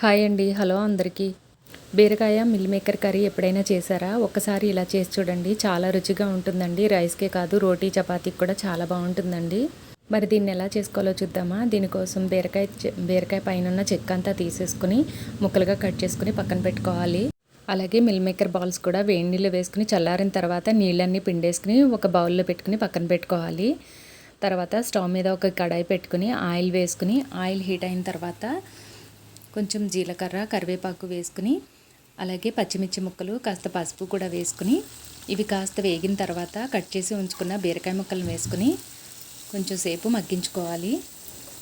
Hi అండి. Hello అందరికీ. బీరకాయ మిల్ మేకర్ కర్రీ ఎప్పుడైనా చేశారా? ఒక్కసారి ఇలా చేసి చూడండి. చాలా రుచిగా ఉంటుందండి. రైస్కే కాదు రోటీ చపాతీకి కూడా చాలా బాగుంటుందండి. మరి దీన్ని ఎలా చేసుకోవాలో చూద్దామా? దీనికోసం బీరకాయ బీరకాయ పైన ఉన్న చెక్క అంతా తీసేసుకుని ముక్కలుగా కట్ చేసుకుని పక్కన పెట్టుకోవాలి. అలాగే మిల్ మేకర్ బాల్స్ కూడా వేడి నీళ్ళు వేసుకుని చల్లారిన తర్వాత నీళ్ళన్నీ పిండేసుకుని ఒక బౌల్లో పెట్టుకుని పక్కన పెట్టుకోవాలి. తర్వాత స్టవ్ మీద ఒక కడాయి పెట్టుకుని ఆయిల్ వేసుకుని ఆయిల్ హీట్ అయిన తర్వాత కొంచెం జీలకర్ర కరివేపాకు వేసుకుని అలాగే పచ్చిమిర్చి ముక్కలు కాస్త పసుపు కూడా వేసుకుని ఇవి కాస్త వేగిన తర్వాత కట్ చేసి ఉంచుకున్న బీరకాయ ముక్కలను వేసుకుని కొంచెం సేపు మగ్గించుకోవాలి.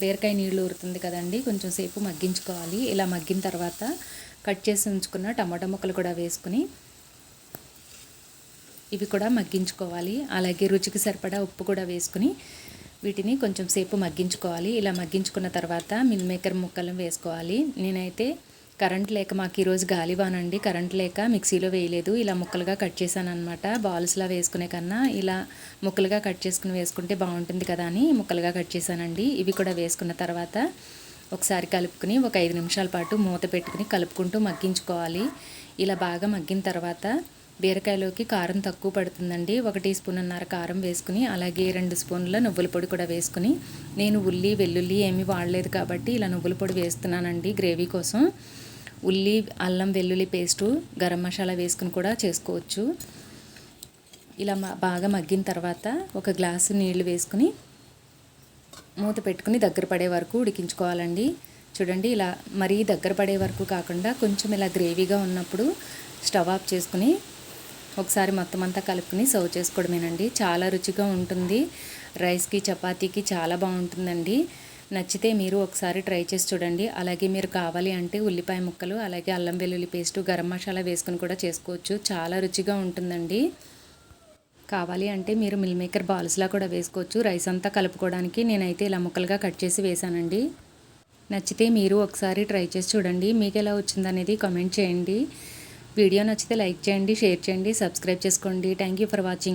బీరకాయ నీళ్ళు ఊరుతుంది కదండి కొంచెం సేపు మగ్గించుకోవాలి. ఇలా మగ్గిన తర్వాత కట్ చేసి ఉంచుకున్న టమాటా ముక్కలు కూడా వేసుకుని ఇవి కూడా మగ్గించుకోవాలి. అలాగే రుచికి సరిపడా ఉప్పు కూడా వేసుకుని వీటిని కొంచెం సేపు మగ్గించుకోవాలి. ఇలా మగ్గించుకున్న తర్వాత మిల్ మేకర్ ముక్కలను వేసుకోవాలి. నేనైతే కరెంట్ లేక మాకు ఈరోజు గాలివానండి కరెంట్ లేక మిక్సీలో వేయలేదు. ఇలా ముక్కలుగా కట్ చేశాను అనమాట బాల్స్లా వేసుకునే కన్నా ఇలా ముక్కలుగా కట్ చేసుకుని వేసుకుంటే బాగుంటుంది కదా అని ముక్కలుగా కట్ చేశానండి. ఇవి కూడా వేసుకున్న తర్వాత ఒకసారి కలుపుకుని ఒక ఐదు నిమిషాల పాటు మూత పెట్టుకుని కలుపుకుంటూ మగ్గించుకోవాలి. ఇలా బాగా మగ్గిన తర్వాత బీరకాయలోకి కారం తక్కువ పడుతుందండి. ఒక టీ స్పూన్ అన్నర కారం వేసుకుని అలాగే రెండు స్పూన్ల నువ్వుల పొడి కూడా వేసుకుని నేను ఉల్లి వెల్లుల్లి ఏమీ వాడలేదు కాబట్టి ఇలా నువ్వుల పొడి వేస్తున్నానండి గ్రేవీ కోసం. ఉల్లి అల్లం వెల్లుల్లి పేస్టు గరం మసాలా వేసుకుని కూడా చేసుకోవచ్చు. ఇలా బాగా మగ్గిన తర్వాత ఒక గ్లాసు నీళ్ళు వేసుకుని మూత పెట్టుకుని దగ్గర పడే వరకు ఉడికించుకోవాలండి. చూడండి ఇలా మరీ దగ్గర పడే వరకు కాకుండా కొంచెం ఇలా గ్రేవీగా ఉన్నప్పుడు స్టవ్ ఆఫ్ చేసుకుని ఒకసారి మొత్తం అంతా కలుపుకుని సర్వ్ చేసుకోవడమేనండి. చాలా రుచిగా ఉంటుంది. రైస్కి చపాతీకి చాలా బాగుంటుందండి. నచ్చితే మీరు ఒకసారి ట్రై చేసి చూడండి. అలాగే మీరు కావాలి అంటే ఉల్లిపాయ ముక్కలు అలాగే అల్లం వెల్లుల్లి పేస్టు గరం మసాలా వేసుకుని కూడా చేసుకోవచ్చు. చాలా రుచిగా ఉంటుందండి. కావాలి అంటే మీరు మిల్ మేకర్ బాల్స్లా కూడా వేసుకోవచ్చు. రైస్ అంతా కలుపుకోవడానికి నేనైతే ఇలా ముక్కలుగా కట్ చేసి వేసానండి నచ్చితే మీరు ఒకసారి ట్రై చేసి చూడండి. మీకు ఎలా వచ్చిందనేది కామెంట్ చేయండి. వీడియో నచ్చితే లైక్ చేయండి షేర్ చేయండి సబ్స్క్రైబ్ చేసుకోండి. Thank you for watching